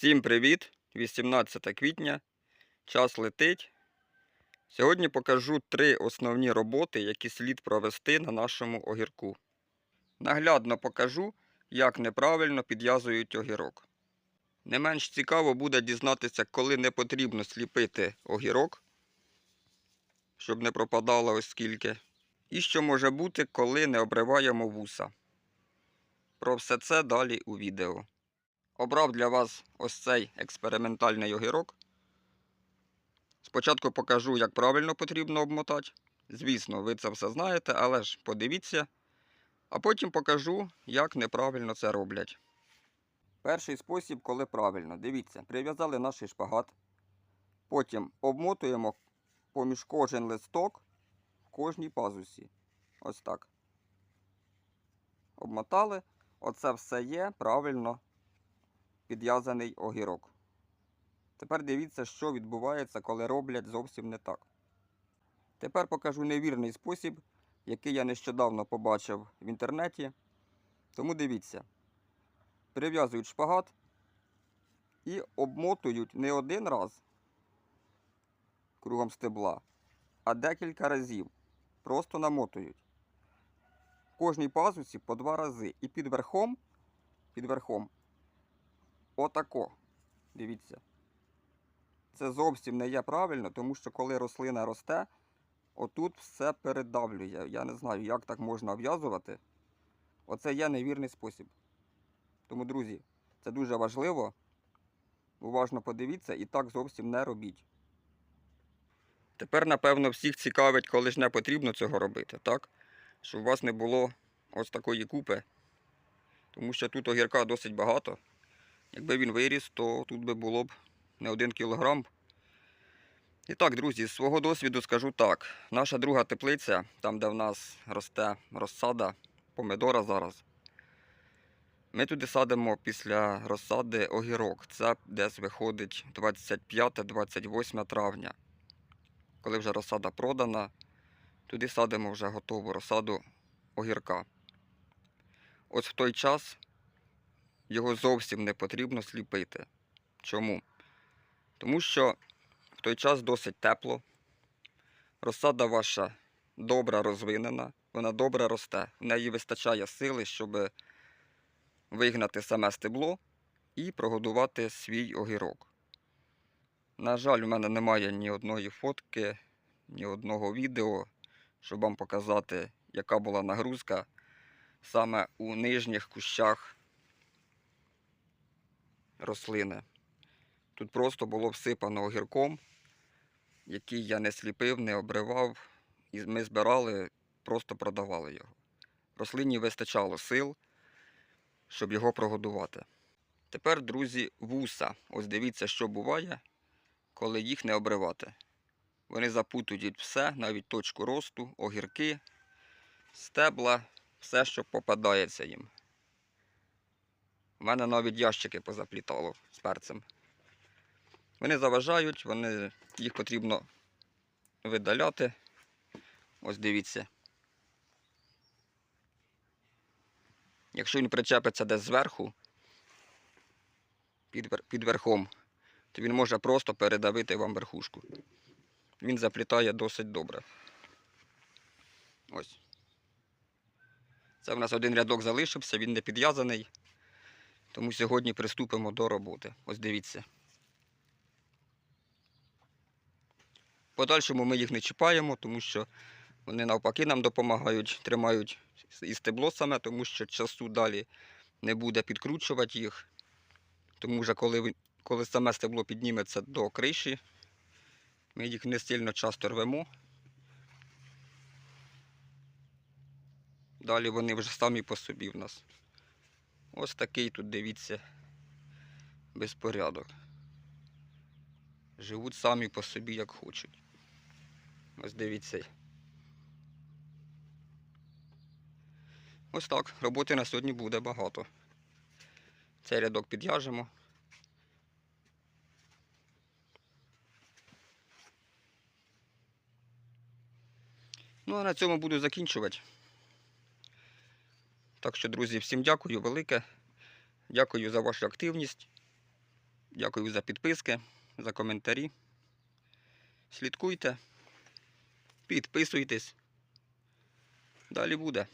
Всім привіт! 18 квітня. Час летить. Сьогодні покажу три основні роботи, які слід провести на нашому огірку. Наглядно покажу, як неправильно підв'язують огірок. Не менш цікаво буде дізнатися, коли не потрібно сліпити огірок, щоб не пропадало ось скільки. І що може бути, коли не обриваємо вуса. Про все це далі у відео. Обрав для вас ось цей експериментальний огірок. Спочатку покажу, як правильно потрібно обмотати. Звісно, ви це все знаєте, але ж подивіться. А потім покажу, як неправильно це роблять. Перший спосіб, коли правильно. Дивіться, прив'язали наш шпагат. Потім обмотуємо поміж кожен листок в кожній пазусі. Ось так. Обмотали. Оце все є правильно підв'язаний огірок. Тепер дивіться, що відбувається, коли роблять зовсім не так. Тепер покажу невірний спосіб, який я нещодавно побачив в інтернеті. Тому дивіться, прив'язують шпагат і обмотують не один раз кругом стебла, а декілька разів. Просто намотують. В кожній пазусі по два рази. І під верхом, під верхом Отако. Дивіться. Це зовсім не є правильно, тому що коли рослина росте, отут все передавлює. Я не знаю, як так можна обв'язувати. Оце є невірний спосіб. Тому, друзі, це дуже важливо. Уважно подивіться і так зовсім не робіть. Тепер, напевно, всіх цікавить, коли ж не потрібно цього робити, так? Щоб у вас не було ось такої купи. Тому що тут огірка досить багато. Якби він виріс, то тут би було б не один кілограм. І так, друзі, з свого досвіду скажу так. Наша друга теплиця, там де в нас росте розсада помидора зараз. Ми туди садимо після розсади огірок. Це десь виходить 25-28 травня. Коли вже розсада продана, туди садимо вже готову розсаду огірка. Ось в той час його зовсім не потрібно сліпити. Чому? Тому що в той час досить тепло, розсада ваша добре розвинена, вона добре росте. В неї вистачає сили, щоб вигнати саме стебло і прогодувати свій огірок. На жаль, у мене немає ні одної фотки, ні одного відео, щоб вам показати, яка була нагрузка саме у нижніх кущах рослини. Тут просто було всипано огірком, який я не сліпив, не обривав, і ми збирали, просто продавали його. Рослині вистачало сил, щоб його прогодувати. Тепер, друзі, вуса. Ось дивіться, що буває, коли їх не обривати. Вони запутують все, навіть точку росту, огірки, стебла, все, що попадається їм. У мене навіть ящики позаплітало з перцем. Вони заважають, вони, їх потрібно видаляти. Ось дивіться. Якщо він причепиться десь зверху, під, під верхом, то він може просто передавити вам верхушку. Він заплітає досить добре. Ось. Це в нас один рядок залишився, він не підв'язаний. Тому сьогодні приступимо до роботи. Ось дивіться. Подальшому ми їх не чіпаємо, тому що вони навпаки нам допомагають, тримають і стебло саме, тому що часу далі не буде підкручувати їх. Тому що коли, коли саме стебло підніметься до криші, ми їх не сильно часто рвемо. Далі вони вже самі по собі в нас. Ось такий тут, дивіться, безпорядок. Живуть самі по собі, як хочуть. Ось дивіться. Ось так. Роботи на сьогодні буде багато. Цей рядок підв'яжемо. Ну а на цьому буду закінчувати. Так що, друзі, всім дякую велике. Дякую за вашу активність. Дякую за підписки, за коментарі. Слідкуйте, підписуйтесь. Далі буде.